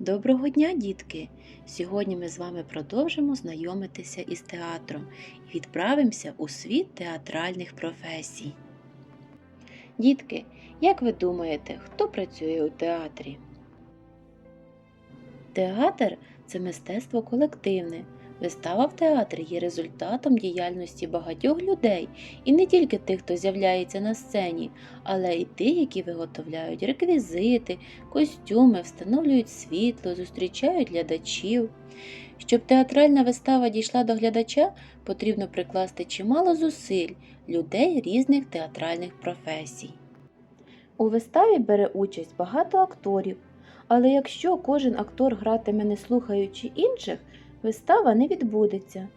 Доброго дня, дітки! Сьогодні ми з вами продовжимо знайомитися із театром і відправимося у світ театральних професій. Дітки, як ви думаєте, хто працює у театрі? Театр це мистецтво колективне. Вистава в театрі є результатом діяльності багатьох людей, і не тільки тих, хто з'являється на сцені, але й тих, які виготовляють реквізити, костюми, встановлюють світло, зустрічають глядачів. Щоб театральна вистава дійшла до глядача, потрібно прикласти чимало зусиль людей різних театральних професій. У виставі бере участь багато акторів, але якщо кожен актор гратиме не слухаючи інших, вистава не відбудеться.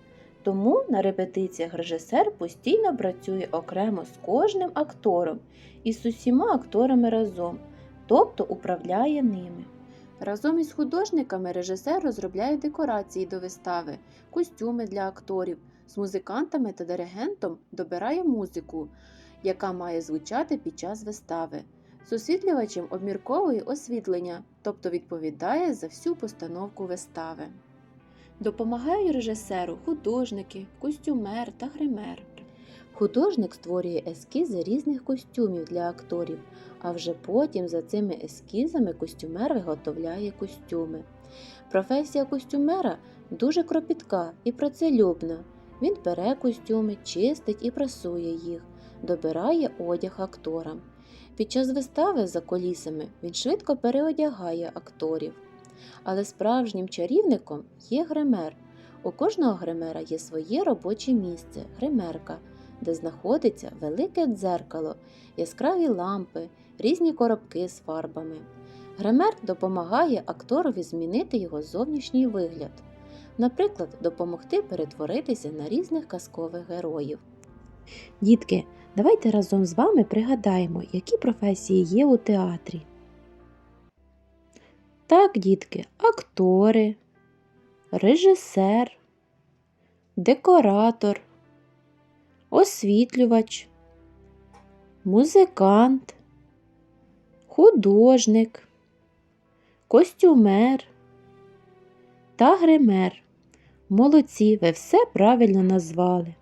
Тому на репетиціях режисер постійно працює окремо з кожним актором і з усіма акторами разом, тобто управляє ними. Разом із художниками режисер розробляє декорації до вистави, костюми для акторів, з музикантами та диригентом добирає музику, яка має звучати під час вистави. З освітлювачем обмірковує освітлення, тобто відповідає за всю постановку вистави. Допомагають режисеру художники, костюмер та гример. Художник створює ескізи різних костюмів для акторів, а вже потім за цими ескізами костюмер виготовляє костюми. Професія костюмера дуже кропітка і працелюбна. Він бере костюми, чистить і прасує їх, добирає одяг акторам. Під час вистави за колісами він швидко переодягає акторів. Але справжнім чарівником є гример. У кожного гримера є своє робоче місце гримерка, де знаходиться велике дзеркало, яскраві лампи, різні коробки з фарбами. Гример допомагає акторові змінити його зовнішній вигляд, наприклад, допомогти перетворитися на різних казкових героїв. Дітки, давайте разом з вами пригадаємо, які професії є у театрі. Так, дітки, актори, режисер, декоратор, освітлювач, музикант, художник, костюмер та гример. Молодці, ви все правильно назвали.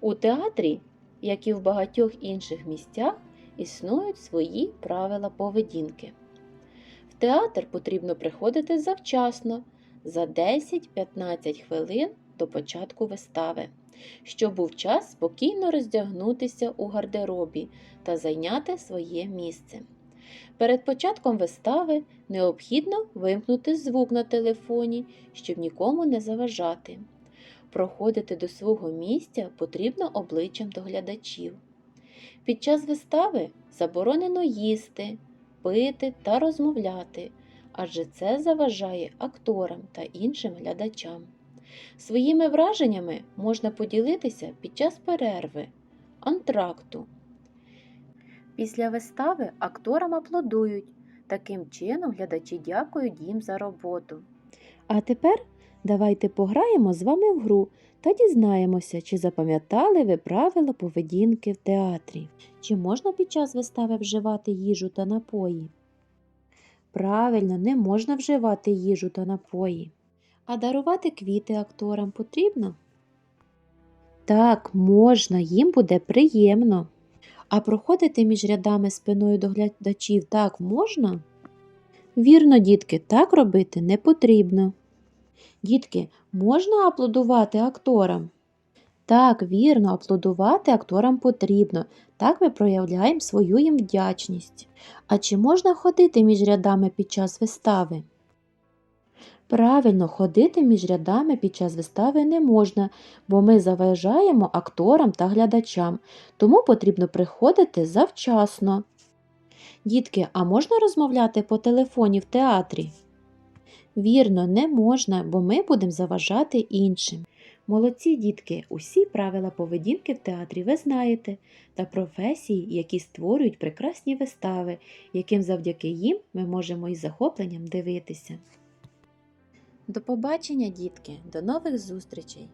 У театрі, як і в багатьох інших місцях, існують свої правила поведінки. Театр потрібно приходити завчасно, за 10-15 хвилин до початку вистави, щоб був час спокійно роздягнутися у гардеробі та зайняти своє місце. Перед початком вистави необхідно вимкнути звук на телефоні, щоб нікому не заважати. Проходити до свого місця потрібно обличчям до глядачів. Під час вистави заборонено їсти, пити та розмовляти, адже це заважає акторам та іншим глядачам. Своїми враженнями можна поділитися під час перерви, антракту. Після вистави акторам аплодують. Таким чином глядачі дякують їм за роботу. А тепер давайте пограємо з вами в гру та дізнаємося, чи запам'ятали ви правила поведінки в театрі. Чи можна під час вистави вживати їжу та напої? Правильно, не можна вживати їжу та напої. А дарувати квіти акторам потрібно? Так, можна, їм буде приємно. А проходити між рядами спиною до глядачів так можна? Вірно, дітки, так робити не потрібно. Дітки, можна аплодувати акторам? Так, вірно, аплодувати акторам потрібно. Так ми проявляємо свою їм вдячність. А чи можна ходити між рядами під час вистави? Правильно, ходити між рядами під час вистави не можна, бо ми заважаємо акторам та глядачам, тому потрібно приходити завчасно. Дітки, а можна розмовляти по телефоні в театрі? Вірно, не можна, бо ми будемо заважати іншим. Молодці дітки, усі правила поведінки в театрі ви знаєте, та професії, які створюють прекрасні вистави, яким завдяки їм ми можемо із захопленням дивитися. До побачення, дітки, до нових зустрічей!